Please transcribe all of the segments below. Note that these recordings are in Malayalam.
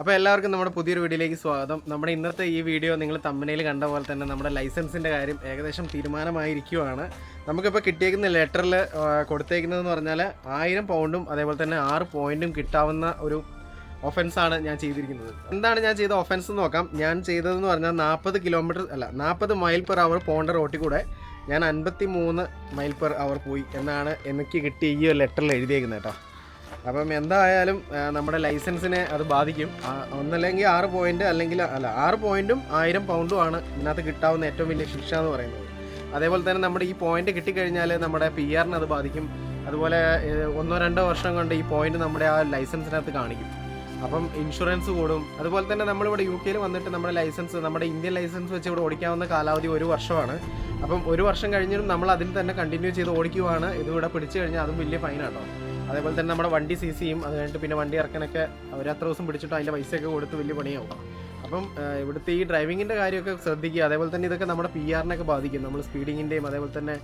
അപ്പോൾ എല്ലാവർക്കും നമ്മുടെ പുതിയൊരു വീഡിയോയിലേക്ക് സ്വാഗതം. നമ്മുടെ ഇന്നത്തെ ഈ വീഡിയോ നിങ്ങൾ തമ്മനയിൽ കണ്ട പോലെ തന്നെ നമ്മുടെ ലൈസൻസിന്റെ കാര്യം ഏകദേശം തീരുമാനമായിരിക്കുവാണ്. നമുക്കിപ്പോൾ കിട്ടിയേക്കുന്ന ലെറ്ററിൽ കൊടുത്തേക്കുന്നതെന്ന് പറഞ്ഞാൽ ആയിരം പൗണ്ടും അതേപോലെ തന്നെ ആറ് പോയിന്റും കിട്ടാവുന്ന ഒരു ഒഫൻസാണ് ഞാൻ ചെയ്തിരിക്കുന്നത്. എന്താണ് ഞാൻ ചെയ്ത ഒഫൻസ് എന്ന് നോക്കാം. ഞാൻ ചെയ്തതെന്ന് പറഞ്ഞാൽ നാൽപ്പത് കിലോമീറ്റർ അല്ല നാൽപ്പത് മൈൽ പെർ അവർ പോകേണ്ട റോട്ടിൽ കൂടെ ഞാൻ അൻപത്തി മൂന്ന് മൈൽ പെർ അവർ പോയി എന്നാണ് എനിക്ക് കിട്ടിയ ഈ ലെറ്ററിൽ എഴുതിയേക്കുന്നത് കേട്ടോ. അപ്പം എന്തായാലും നമ്മുടെ ലൈസൻസിനെ അത് ബാധിക്കും. ഒന്നല്ലെങ്കിൽ ആറ് പോയിന്റ് അല്ലെങ്കിൽ അല്ല ആറ് പോയിന്റും ആയിരം പൗണ്ടും ആണ് ഇതിനകത്ത് കിട്ടാവുന്ന ഏറ്റവും വലിയ ശിക്ഷ എന്ന് പറയുന്നത്. അതേപോലെ തന്നെ നമ്മുടെ ഈ പോയിന്റ് കിട്ടിക്കഴിഞ്ഞാൽ നമ്മുടെ പി ആറിന് അത് ബാധിക്കും. അതുപോലെ ഒന്നോ രണ്ടോ വർഷം കൊണ്ട് ഈ പോയിന്റ് നമ്മുടെ ആ ലൈസൻസിനകത്ത് കാണിക്കും. അപ്പം ഇൻഷുറൻസ് കൂടും. അതുപോലെ തന്നെ നമ്മളിവിടെ യു കെയിൽ വന്നിട്ട് നമ്മുടെ ലൈസൻസ് നമ്മുടെ ഇന്ത്യൻ ലൈസൻസ് വെച്ച് ഇവിടെ ഓടിക്കാവുന്ന കാലാവധി ഒരു വർഷമാണ്. അപ്പം ഒരു വർഷം കഴിഞ്ഞിട്ടും നമ്മൾ അതിൽ തന്നെ കണ്ടിന്യൂ ചെയ്ത് ഓടിക്കുവാണ്. ഇത് ഇവിടെ പിടിച്ചു കഴിഞ്ഞാൽ അതും വലിയ ഫൈനാട്ടോ അതേപോലെ തന്നെ നമ്മുടെ വണ്ടി സി സിയും അത് കഴിഞ്ഞിട്ട് പിന്നെ വണ്ടി ഇറക്കാനൊക്കെ അവർ അത്ര ദിവസം പിടിച്ചിട്ട് അതിന്റെ പൈസയൊക്കെ കൊടുത്ത് വലിയ പണിയാവും. അപ്പം ഇവിടുത്തെ ഈ ഡ്രൈവിങ്ങിന്റെ കാര്യമൊക്കെ ശ്രദ്ധിക്കുക. അതേപോലെ തന്നെ ഇതൊക്കെ നമ്മുടെ പി ആറിനൊക്കെ ബാധിക്കും. നമ്മൾ സ്പീഡിങ്ങിന്റെയും അതേപോലെ തന്നെ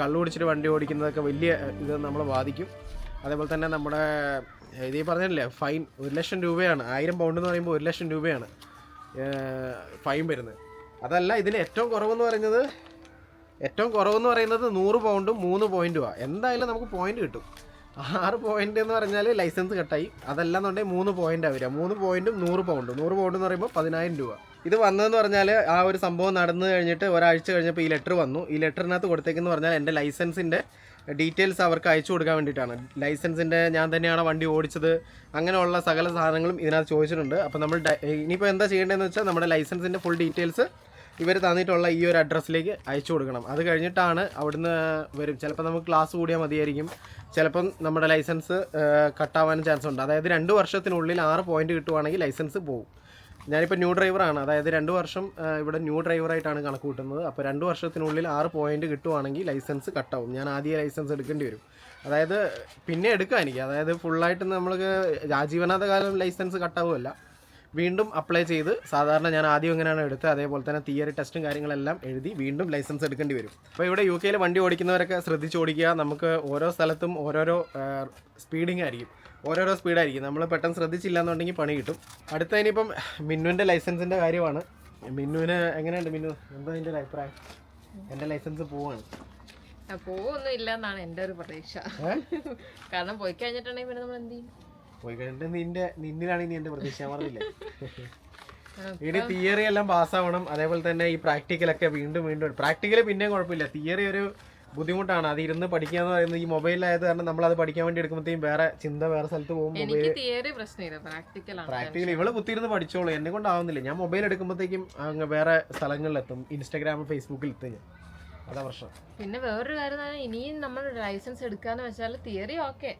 കള്ളു കുടിച്ചിട്ട് വണ്ടി ഓടിക്കുന്നതൊക്കെ വലിയ ഇത് നമ്മളെ ബാധിക്കും. അതേപോലെ തന്നെ നമ്മുടെ ഇത് പറഞ്ഞില്ലേ ഫൈൻ ഒരു ലക്ഷം രൂപയാണ്. ആയിരം പൗണ്ട് എന്ന് പറയുമ്പോൾ ഒരു ലക്ഷം രൂപയാണ് ഫൈൻ വരുന്നത്. അതല്ല ഇതിൽ ഏറ്റവും കുറവെന്ന് പറയുന്നത് ഏറ്റവും കുറവെന്ന് പറയുന്നത് നൂറ് പൗണ്ടും മൂന്ന് പോയിന്റുമാണ് എന്തായാലും നമുക്ക് പോയിന്റ് കിട്ടും. ആറ് പോയിന്റ് എന്ന് പറഞ്ഞാൽ ലൈസൻസ് കട്ടായി അതല്ലാന്നുണ്ടെങ്കിൽ മൂന്ന് പോയിന്റ് വരിക. മൂന്ന് പോയിന്റും നൂറ് പൗണ്ട് നൂറ് പൗണ്ട് എന്ന് പറയുമ്പോൾ പതിനായിരം രൂപ. ഇത് വന്നതെന്ന് പറഞ്ഞാൽ ആ ഒരു സംഭവം നടന്നു കഴിഞ്ഞിട്ട് ഒരാഴ്ച കഴിഞ്ഞപ്പോൾ ഈ ലെറ്റർ വന്നു. ഈ ലെറ്ററിനകത്ത് കൊടുത്തേക്കെന്ന് പറഞ്ഞാൽ എന്റെ ലൈസൻസിന്റെ ഡീറ്റെയിൽസ് അവർക്ക് അയച്ചു കൊടുക്കാൻ വേണ്ടിയിട്ടാണ്. ലൈസൻസിന്റെ ഞാൻ തന്നെയാണ് വണ്ടി ഓടിച്ചത്. അങ്ങനെയുള്ള സകല സാധനങ്ങളും ഇതിനകത്ത് ചോദിച്ചിട്ടുണ്ട്. അപ്പോൾ നമ്മൾ ഇനിയിപ്പോൾ എന്താ ചെയ്യേണ്ടതെന്ന് വെച്ചാൽ നമ്മുടെ ലൈസൻസിന്റെ ഫുൾ ഡീറ്റെയിൽസ് ഇവർ തന്നിട്ടുള്ള ഈ ഒരു അഡ്രസ്സിലേക്ക് അയച്ചു കൊടുക്കണം. അത് കഴിഞ്ഞിട്ടാണ് അവിടുന്ന് വരും. ചിലപ്പോൾ നമുക്ക് ക്ലാസ് കൂടിയാൽ മതിയായിരിക്കും. ചിലപ്പം നമ്മുടെ ലൈസൻസ് കട്ടാവാനും ചാൻസ് ഉണ്ട്. അതായത് രണ്ട് വർഷത്തിനുള്ളിൽ ആറ് പോയിന്റ് കിട്ടുവാണെങ്കിൽ ലൈസൻസ് പോകും ഞാനിപ്പോൾ ന്യൂ ഡ്രൈവറാണ് അതായത് രണ്ട് വർഷം ഇവിടെ ന്യൂ ഡ്രൈവറായിട്ടാണ് കണക്ക് കൂട്ടുന്നത്. അപ്പോൾ രണ്ട് വർഷത്തിനുള്ളിൽ ആറ് പോയിന്റ് കിട്ടുവാണെങ്കിൽ ലൈസൻസ് കട്ടാവും ഞാൻ ആദ്യം ലൈസൻസ് എടുക്കേണ്ടി വരും. അതായത് പിന്നെ എടുക്കാം എനിക്ക്. അതായത് ഫുള്ളായിട്ട് നമ്മൾക്ക് ആജീവനാഥ കാലം ലൈസൻസ് കട്ടാവുമല്ല വീണ്ടും അപ്ലൈ ചെയ്ത് സാധാരണ ഞാൻ ആദ്യം എങ്ങനെയാണ് എടുത്തത്. അതേപോലെ തന്നെ തിയറി ടെസ്റ്റും കാര്യങ്ങളെല്ലാം എഴുതി വീണ്ടും ലൈസൻസ് എടുക്കേണ്ടി വരും. അപ്പോൾ ഇവിടെ യു കെയിൽ വണ്ടി ഓടിക്കുന്നവരൊക്കെ ശ്രദ്ധിച്ച് ഓടിക്കുക. നമുക്ക് ഓരോ സ്ഥലത്തും ഓരോരോ സ്പീഡിംഗ് ആയിരിക്കും. ഓരോരോ സ്പീഡായിരിക്കും നമ്മൾ പെട്ടെന്ന് ശ്രദ്ധിച്ചില്ല എന്നുണ്ടെങ്കിൽ പണി കിട്ടും. അടുത്ത ഇനിയിപ്പം മിന്നുവിന്റെ ലൈസൻസിന്റെ കാര്യമാണ്. മിന്നുവിന് എങ്ങനെയുണ്ട് മിന്നു? എന്താ അതിന്റെ ഒരു അഭിപ്രായം? എന്റെ ലൈസൻസ് പോവാണ്. പോവൊന്നും ഇല്ല എന്നാണ് എന്റെ ഒരു പ്രതീക്ഷ. കാരണം പോയി കഴിഞ്ഞിട്ടുണ്ടെങ്കിൽ പിന്നെ നമ്മൾ എന്ത് ചെയ്യും? പോയി കഴിഞ്ഞിട്ട് നിന്റെ നിന്നിലാണ് ഇനി എന്റെ പ്രതീക്ഷ. പറഞ്ഞില്ലേ? ഇനി തിയറി എല്ലാം പാസ്സാവണം അതേപോലെ തന്നെ ഈ പ്രാക്ടിക്കലൊക്കെ വീണ്ടും വീണ്ടും പ്രാക്ടിക്കൽ പിന്നെയും കുഴപ്പമില്ല. തിയറി ഒരു ബുദ്ധിമുട്ടാണ്. അത് ഇരുന്ന് പഠിക്കുക എന്ന് പറയുന്നത് ഈ മൊബൈലായത് കാരണം നമ്മൾ അത് പഠിക്കാൻ വേണ്ടി എടുക്കുമ്പോഴത്തേക്കും വേറെ ചിന്ത വേറെ സ്ഥലത്ത് പോകുമ്പോൾ പ്രാക്ടിക്കൽ ഇവൾ കുത്തിയിരുന്ന് പഠിച്ചോളൂ. എന്നെ കൊണ്ടാവുന്നില്ല ഞാൻ മൊബൈൽ എടുക്കുമ്പോഴത്തേക്കും അങ്ങ് വേറെ സ്ഥലങ്ങളിലെത്തും. ഇൻസ്റ്റാഗ്രാം ഫേസ്ബുക്കിൽ എത്തും ഞാൻ. അതാ പ്രശ്നം. പിന്നെ വേറൊരു കാര്യം ഇനിയും നമ്മൾ ലൈസൻസ് എടുക്കാന്ന് വെച്ചാൽ തിയറി ഓക്കെ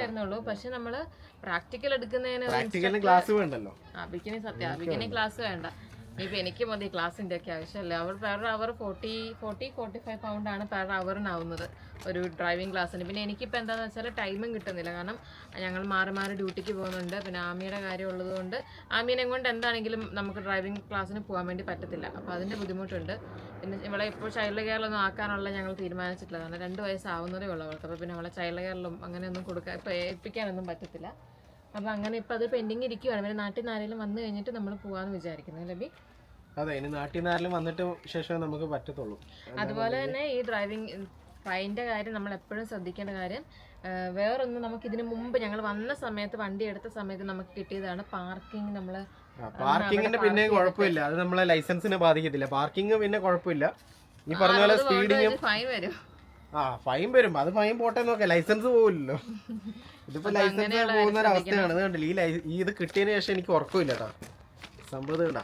വരുന്നുള്ളൂ. പക്ഷെ നമ്മൾ പ്രാക്ടിക്കൽ എടുക്കുന്നതിന് പ്രാക്ടിക്കലിന് ക്ലാസ് വേണ്ടല്ലോ. ബിഗിനിങ് സത്യം. ബിഗിനിങ് ക്ലാസ് വേണ്ട. ഇപ്പൊ എനിക്ക് മതി ക്ലാസിന്റെ ഒക്കെ ആവശ്യമല്ല അവർ per hour forty forty forty five pound ആണ് പെർ അവറിനാവുന്നത് ഒരു ഡ്രൈവിംഗ് ക്ലാസ്സിന് പിന്നെ എനിക്കിപ്പോൾ എന്താണെന്ന് വെച്ചാൽ ടൈമും കിട്ടുന്നില്ല. കാരണം ഞങ്ങൾ മാറി മാറി ഡ്യൂട്ടിക്ക് പോകുന്നുണ്ട്. പിന്നെ ആമിയുടെ കാര്യം ഉള്ളതുകൊണ്ട് ആമീനെ കൊണ്ട് എന്താണെങ്കിലും നമുക്ക് ഡ്രൈവിംഗ് ക്ലാസ്സിന് പോകാൻ വേണ്ടി പറ്റത്തില്ല. അപ്പോൾ അതിന്റെ ബുദ്ധിമുട്ടുണ്ട്. പിന്നെ ഇവിടെ ഇപ്പോൾ ചൈൽഡ് കെയറിലൊന്നും ആക്കാനുള്ള ഞങ്ങൾ തീരുമാനിച്ചിട്ടില്ല. കാരണം രണ്ട് വയസ്സാവുന്നതേ ഉള്ളൂ അവൾക്ക്. അപ്പോൾ പിന്നെ അവളെ ചൈൽഡ് കെയറിലും അങ്ങനെയൊന്നും കൊടുക്കാൻ ഇപ്പോൾ ഏൽപ്പിക്കാനൊന്നും പറ്റത്തില്ല. അപ്പോൾ അങ്ങനെ ഇപ്പോൾ അത് പെൻഡിങ് ഇരിക്കുവാണ്. പിന്നെ നാട്ടിൽ നിന്ന് ആരെങ്കിലും വന്നു കഴിഞ്ഞിട്ട് നമ്മൾ പോകാമെന്ന് വിചാരിക്കുന്നു ലബി അതെ ഇനി നാട്ടിൽ നിന്ന് ആരെങ്കിലും വന്നിട്ട് ശേഷമേ നമുക്ക് പറ്റത്തുള്ളൂ. അതുപോലെ തന്നെ ഈ ഡ്രൈവിംഗ് ഫൈന്റെ കാര്യം നമ്മൾ എപ്പോഴും ശ്രദ്ധിക്കേണ്ട കാര്യം വേറൊന്ന് നമുക്ക് ഇതിന് മുമ്പ് ഞങ്ങൾ വന്ന സമയത്ത് വണ്ടി എടുത്ത സമയത്ത് നമുക്ക് കിട്ടിയതാണ് പാർക്കിംഗ് നമ്മൾ പാർക്കിങ്ങിന്റെ പിന്നെ കുഴപ്പമില്ല. അത് നമ്മളെ ലൈസൻസിനെ ബാധിക്കത്തില്ല. പാർക്കിംഗ് പിന്നെ കുഴപ്പമില്ല. ഈ പറഞ്ഞ പോലെ സ്പീഡിങ്ങും ഫൈൻ വരും. ആ ഫൈൻ വരും. അത് ഫൈൻ പോട്ടെ നോക്കാം. ലൈസൻസ് പോവില്ലല്ലോ. ഇതിപ്പോ ലൈസൻസ് പോകുന്ന ഒരു അവസ്ഥയാണ്. ഇത് കണ്ടില്ല? ഈ ലൈ- ഈ ഇത് കിട്ടിയതിന് ശേഷം എനിക്ക് ഉറക്കമില്ല കേട്ടോ സംഭവം കണ്ടാ.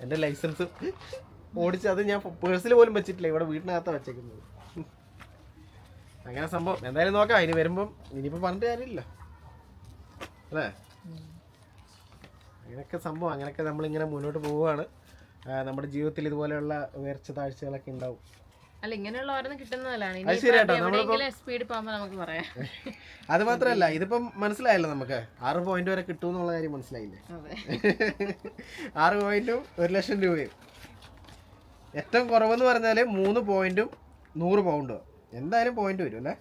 എന്റെ ലൈസൻസ് ഓടിച്ച് അത് ഞാൻ പേഴ്സിൽ പോലും വെച്ചിട്ടില്ല. ഇവിടെ വീട്ടിനകത്താ വെച്ചേക്കുന്നത്. അങ്ങനെ സംഭവം. എന്തായാലും നോക്കാം. ഇനി വരുമ്പം ഇനിയിപ്പോ പറഞ്ഞിട്ട് കാര്യമില്ല. അല്ലേ? അങ്ങനെയൊക്കെ സംഭവം. അങ്ങനെയൊക്കെ നമ്മളിങ്ങനെ മുന്നോട്ട് പോവുകയാണ്. നമ്മുടെ ജീവിതത്തിൽ ഇതുപോലെയുള്ള ഉയർച്ച താഴ്ചകളൊക്കെ ഉണ്ടാവും. അല്ല ഇങ്ങനെയുള്ള ഓരോന്നും കിട്ടുന്നതല്ലാണ് മാത്രല്ല സ്പീഡ് പോകുമ്പോൾ നമുക്ക് പറയാം. അത് മാത്രമല്ല ഇതിപ്പം മനസ്സിലായല്ലോ നമുക്ക്. ആറ് പോയിന്റ് വരെ കിട്ടും എന്നുള്ള കാര്യം മനസ്സിലായില്ലേ? ആറ് പോയിന്റും ഒരു ലക്ഷം രൂപയും. ഏറ്റവും കുറവെന്ന് പറഞ്ഞാൽ മൂന്ന് പോയിന്റും നൂറ് പൗണ്ടും എന്തായാലും പോയിന്റ് വരും അല്ലേ.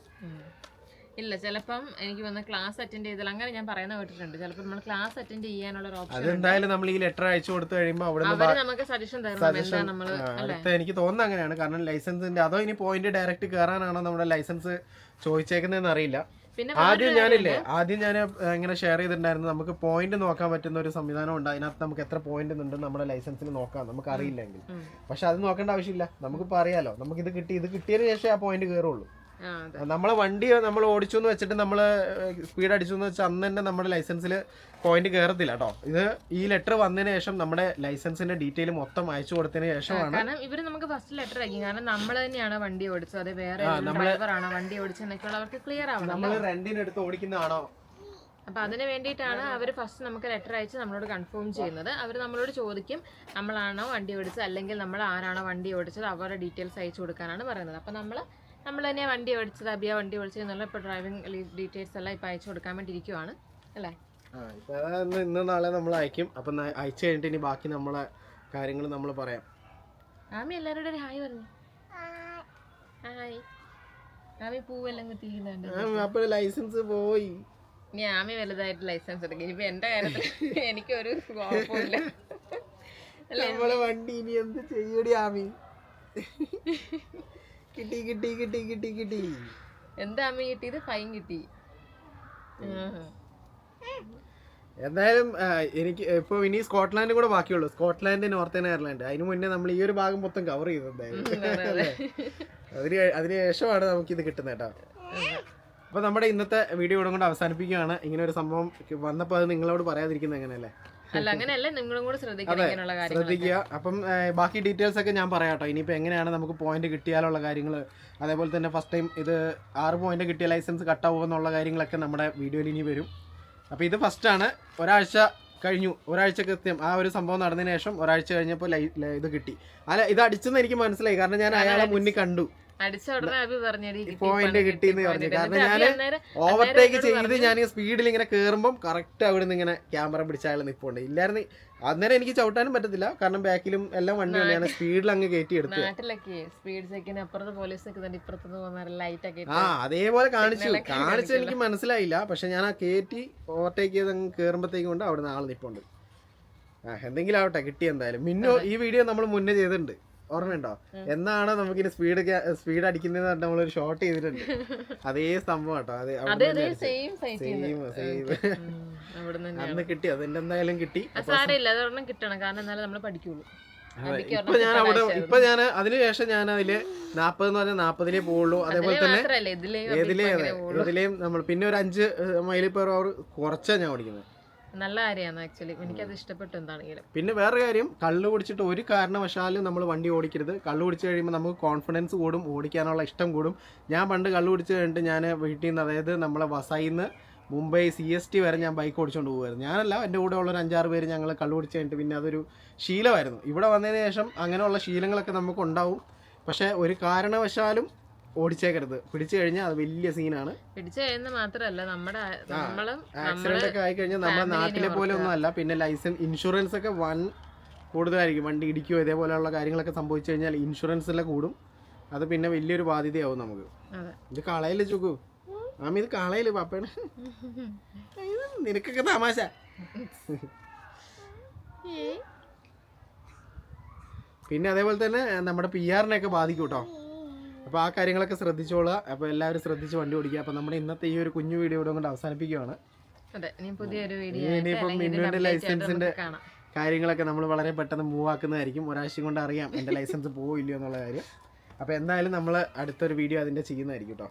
ഇല്ല ചിലപ്പം എനിക്ക് വന്ന് ക്ലാസ് അറ്റൻഡ് ചെയ്താൽ അങ്ങനെ ഞാൻ പറയുന്ന കേട്ടിട്ടുണ്ട്. ചിലപ്പോൾ നമ്മൾ ക്ലാസ് അറ്റൻഡ് ചെയ്യാനുള്ള ഒരു ഓപ്ഷൻ അതെന്തായാലും നമ്മൾ ഈ ലെറ്റർ അയച്ചു കൊടുത്തു കഴിയുമ്പോൾ അവിടെ അവർ നമുക്ക് സജഷൻ തരണം. എന്താ അല്ലെ? അടുത്ത എനിക്ക് തോന്നുന്നത് അങ്ങനെയാണ്. കാരണം ലൈസൻസിന്റെ അതോ ഇനി പോയിന്റ് ഡയറക്റ്റ് കയറാനാണോ നമ്മുടെ ലൈസൻസ് ചോദിച്ചേക്കുന്നതെന്ന് അറിയില്ല. പിന്നെ ആദ്യം ഞാനില്ലേ ആദ്യം ഞാൻ ഇങ്ങനെ ഷെയർ ചെയ്തിട്ടുണ്ടായിരുന്നു. നമുക്ക് പോയിന്റ് നോക്കാൻ പറ്റുന്ന ഒരു സംവിധാനം ഉണ്ട്. അതിനകത്ത് നമുക്ക് എത്ര പോയിന്റ് ഉണ്ട് നമ്മുടെ ലൈസൻസിന് നോക്കാം. നമുക്ക് അറിയില്ലെങ്കിൽ. പക്ഷെ അത് നോക്കേണ്ട ആവശ്യമില്ല. നമുക്കിപ്പോൾ അറിയാലോ. നമുക്ക് ഇത് കിട്ടി ഇത് കിട്ടിയതിന് ശേഷം ആ പോയിന്റ് കയറുള്ളൂ നമ്മളെ വണ്ടി നമ്മൾ ഓടിച്ചു എന്ന് വെച്ചിട്ട് നമ്മൾ സ്പീഡ് അടിച്ചു എന്ന് വെച്ചാൽ അന്ന് തന്നെ നമ്മുടെ ലൈസൻസിൽ പോയിന്റ് കയറത്തില്ല കേട്ടോ ഇത് ഈ ലെറ്റർ വന്നതിന് ശേഷം നമ്മുടെ ലൈസൻസിന്റെ ഡീറ്റെയിൽ മൊത്തം അയച്ചു കൊടുത്തതിന് ശേഷമാണ് കാരണം ഇവർ നമുക്ക് ഫസ്റ്റ് ലെറ്റർ അയക്കും. കാരണം നമ്മൾ തന്നെയാണ് വണ്ടി ഓടിച്ചത്. അതെ വേറെ ഡ്രൈവറാണോ വണ്ടി ഓടിച്ചെന്നൊക്കെയുള്ള അവർക്ക് ക്ലിയർ ആവണം. നമ്മൾ റെന്റിനെടുത്ത് ഓടിക്കുന്നതാണോ? അപ്പൊ അതിന് വേണ്ടിയിട്ടാണ് അവർ ഫസ്റ്റ് നമുക്ക് ലെറ്റർ അയച്ച് നമ്മളോട് കൺഫേം ചെയ്യുന്നത്. അവർ നമ്മളോട് ചോദിക്കും നമ്മളാണോ വണ്ടി ഓടിച്ചത്? അല്ലെങ്കിൽ നമ്മൾ ആരാണോ വണ്ടി ഓടിച്ചത്? അവരുടെ ഡീറ്റെയിൽസ് അയച്ചു കൊടുക്കാനാണ് പറയുന്നത്. അപ്പൊ നമ്മൾ നമ്മൾ തന്നെ വണ്ടി ഓടിച്ചത് അബിയ വണ്ടി ഓടിച്ചത് എന്നുള്ള ഇപ്പോൾ ഡ്രൈവിംഗ് ഡീറ്റെയിൽസ് എല്ലാം ഇപ്പോൾ അയച്ചു കൊടുക്കാൻ വേണ്ടി ഇരിക്കുവാണ് അല്ലേ? ആ ഇന്ന് നാളെ നമ്മൾ അയക്കും. അപ്പം അയച്ചു കഴിഞ്ഞിട്ട് ഇനി ബാക്കി നമ്മളെ കാര്യങ്ങൾ നമ്മൾ പറയാം. ആമി എല്ലാവരോടും ഒരു ഹായ് പറഞ്ഞു. ഹായ്. ആമി പൂവെല്ലാം കുത്തിയിരിക്കുന്നുണ്ട്. അപ്പോൾ ലൈസൻസ് പോയി. ഇനി ആമി വലുതായിട്ട് ലൈസൻസ് എടുക്കും. ഇനിയിപ്പോൾ എന്റെ കാര്യത്തിൽ എനിക്കൊരു കുഴപ്പമില്ല. നമ്മളെ വണ്ടി ഇനി എന്ത് ചെയ്യടി ആമി? കിട്ടി കിട്ടി കിട്ടി കിട്ടി കിട്ടി. എന്താ അമ്മ കിട്ടിയത്? ഫൈൻ കിട്ടി. എന്തായാലും എനിക്ക് ഇപ്പൊ ഇനി സ്കോട്ട്ലാൻഡ് കൂടെ ബാക്കിയുള്ളൂ. Scotland Northern Ireland. അതിന് മുന്നേ നമ്മൾ ഈ ഒരു ഭാഗം മൊത്തം കവർ ചെയ്തു എന്തായാലും. അതെ, അതെ. അതിന് അതിന് ശേഷമാണ് നമുക്ക് ഇത് കിട്ടുന്നത് കേട്ടോ. അപ്പൊ നമ്മുടെ ഇന്നത്തെ വീഡിയോ ഇവിടെ കൊണ്ട് അവസാനിപ്പിക്കുകയാണ്. ഇങ്ങനെ ഒരു സംഭവം വന്നപ്പോൾ അത് നിങ്ങളോട് പറയാതിരിക്കുന്നത് എങ്ങനെയല്ലേ? അല്ല അങ്ങനെയല്ല നിങ്ങളും കൂടെ ശ്രദ്ധിക്കണം ശ്രദ്ധിക്കുക. അപ്പം ബാക്കി ഡീറ്റെയിൽസ് ഒക്കെ ഞാൻ പറയാട്ടോ കേട്ടോ. ഇനിയിപ്പോൾ എങ്ങനെയാണ് നമുക്ക് പോയിന്റ് കിട്ടിയാലുള്ള കാര്യങ്ങൾ അതേപോലെ തന്നെ ഫസ്റ്റ് ടൈം ഇത് ആറ് പോയിന്റ് കിട്ടിയ ലൈസൻസ് കട്ടാവുക എന്നുള്ള കാര്യങ്ങളൊക്കെ നമ്മുടെ വീഡിയോയിൽ ഇനി വരും. അപ്പോൾ ഇത് ഫസ്റ്റ് ആണ്. ഒരാഴ്ച കഴിഞ്ഞു. ഒരാഴ്ച കൃത്യം ആ ഒരു സംഭവം നടന്നതിന് ശേഷം ഒരാഴ്ച കഴിഞ്ഞപ്പോൾ ഇത് കിട്ടി. അല്ല ഇത് അടിച്ചെന്ന് എനിക്ക് മനസ്സിലായി. കാരണം ഞാൻ അയാളെ മുന്നിൽ കണ്ടു. അടിച്ച ഉടനെ അഭി പറഞ്ഞടി പോയിന്റ് പറഞ്ഞു. കാരണം ഞാൻ ഓവർടേക്ക് ചെയ്ത് ഞാൻ സ്പീഡിൽ ഇങ്ങനെ കേറുമ്പോൾ കറക്റ്റ് അവിടെ നിന്ന് ഇങ്ങനെ ക്യാമറ പിടിച്ച അയാൾ നിൽപ്പുണ്ട് ഇല്ലായിരുന്നു അന്നേരം എനിക്ക് ചവിട്ടാനും പറ്റത്തില്ല. കാരണം ബാക്കിലും എല്ലാം വണ്ടി തന്നെയാണ്. സ്പീഡിൽ അങ്ങ് കയറ്റി എടുത്തു. നാട്ടിലൊക്കെ സ്പീഡ് അപ്പുറത്ത് പോലീസ് ഇപ്പുറത്ത് ലൈറ്റ് ഒക്കെ ആ അതേപോലെ കാണിച്ചു. കാണിച്ചു എനിക്ക് മനസ്സിലായില്ല. പക്ഷെ ഞാൻ ആ കയറ്റി ഓവർടേക്ക് ചെയ്ത് അങ്ങ് കയറുമ്പോഴത്തേക്കും കൊണ്ട് അവിടെ നിന്ന് ആൾ നിൽപ്പുണ്ട് എന്തെങ്കിലും ആവട്ടെ കിട്ടി എന്തായാലും. മിന്നു ഈ വീഡിയോ നമ്മൾ മുന്നേ ചെയ്തിട്ടുണ്ട്. ഓർമ്മയുണ്ടോ? എന്നാണ് നമുക്ക് ഇനി സ്പീഡ് സ്പീഡ് അടിക്കുന്നത് നമ്മളൊരു ഷോട്ട് ചെയ്തിട്ടുണ്ട്. അതേ സംഭവം കേട്ടോ. അതെ സെയിം സെയിം അന്ന് കിട്ടി. അതിന്റെ എന്തായാലും കിട്ടി. സാരമില്ല. അതൊരെണ്ണം കിട്ടണം. കാരണം എന്നാലും നമ്മൾ പഠിക്കുള്ളൂ. ഇപ്പൊ ഞാൻ അവിടെ. ഇപ്പൊ ഞാൻ അതിനുശേഷം ഞാൻ അതിൽ നാപ്പത് എന്ന് പറഞ്ഞാൽ നാപ്പതിലേ പോവുള്ളൂ. അതേപോലെ തന്നെ ഇതിലേ ഏതിലേ അതെ. ഏതിലേയും നമ്മൾ പിന്നെ ഒരു അഞ്ച് മൈൽ പെർ അവർ കുറച്ചാ ഞാൻ ഓടിക്കുന്നത്. നല്ല കാര്യമാണ് ആക്ച്വലി എനിക്കത് ഇഷ്ടപ്പെട്ടു എന്താണെങ്കിലും. പിന്നെ വേറെ കാര്യം കള്ളു കുടിച്ചിട്ട് ഒരു കാരണവശാലും നമ്മൾ വണ്ടി ഓടിക്കരുത്. കള്ളു കുടിച്ച് കഴിയുമ്പോൾ നമുക്ക് കോൺഫിഡൻസ് കൂടും ഓടിക്കാനുള്ള ഇഷ്ടം കൂടും. ഞാൻ പണ്ട് കള്ളു കുടിച്ച് കഴിഞ്ഞിട്ട് ഞാൻ വീട്ടിൽ നിന്ന് അതായത് നമ്മളെ വസായിൽ നിന്ന് മുംബൈ സി എസ് ടി വരെ ഞാൻ ബൈക്ക് ഓടിച്ചുകൊണ്ട് പോകുമായിരുന്നു ഞാനല്ല എന്റെ കൂടെ ഉള്ള ഒരു അഞ്ചാറ് പേര് ഞങ്ങൾ കള്ളു കുടിച്ച് കഴിഞ്ഞിട്ട് പിന്നെ അതൊരു ശീലമായിരുന്നു. ഇവിടെ വന്നതിന് ശേഷം അങ്ങനെയുള്ള ശീലങ്ങളൊക്കെ നമുക്ക് ഉണ്ടാവും. പക്ഷേ ഒരു കാരണവശാലും ഓടിച്ചേക്കരുത്. പിടിച്ചു കഴിഞ്ഞാൽ അത് വലിയ സീനാണ്. പിടിച്ചു കഴിയുന്ന മാത്രല്ല നമ്മുടെ ആക്സിഡന്റ് ഒക്കെ ആയി കഴിഞ്ഞാൽ നമ്മുടെ നാട്ടിലെ പോലെ ഒന്നും അല്ല പിന്നെ ലൈസൻസ് ഇൻഷുറൻസ് ഒക്കെ വൺ കൂടുതലായിരിക്കും. വണ്ടി ഇടിക്കുകയോ ഇതേപോലെയുള്ള കാര്യങ്ങളൊക്കെ സംഭവിച്ചു കഴിഞ്ഞാൽ ഇൻഷുറൻസ് എല്ലാം കൂടും. അത് പിന്നെ വലിയൊരു ബാധ്യതയാവും നമുക്ക്. ഇത് കളയിൽ ചുക്കു? മാമി ഇത് കളയിൽ പാപ്പയാണ് നിനക്കൊക്കെ തമാശ. പിന്നെ അതേപോലെ തന്നെ നമ്മുടെ പി ആറിനെയൊക്കെ ബാധിക്കും കേട്ടോ അപ്പോൾ ആ കാര്യങ്ങളൊക്കെ ശ്രദ്ധിച്ചോളുക. അപ്പോൾ എല്ലാവരും ശ്രദ്ധിച്ച് വണ്ടി ഓടിക്കുക. അപ്പോൾ നമ്മുടെ ഇന്നത്തെ ഈ ഒരു കുഞ്ഞു വീഡിയോ ഇവിടെ കൊണ്ട് അവസാനിപ്പിക്കുകയാണ്. ഇനിയിപ്പം മിന്നുവിന്റെ ലൈസൻസിന്റെ കാര്യങ്ങളൊക്കെ നമ്മൾ വളരെ പെട്ടെന്ന് മൂവ് ആക്കുന്നതായിരിക്കും. ഒരാഴ്ച കൊണ്ട് അറിയാം എന്റെ ലൈസൻസ് പോവില്ലയോ എന്നുള്ള കാര്യം. അപ്പോൾ എന്തായാലും നമ്മൾ അടുത്തൊരു വീഡിയോ അതിന്റെ ചെയ്യുന്നതായിരിക്കും കേട്ടോ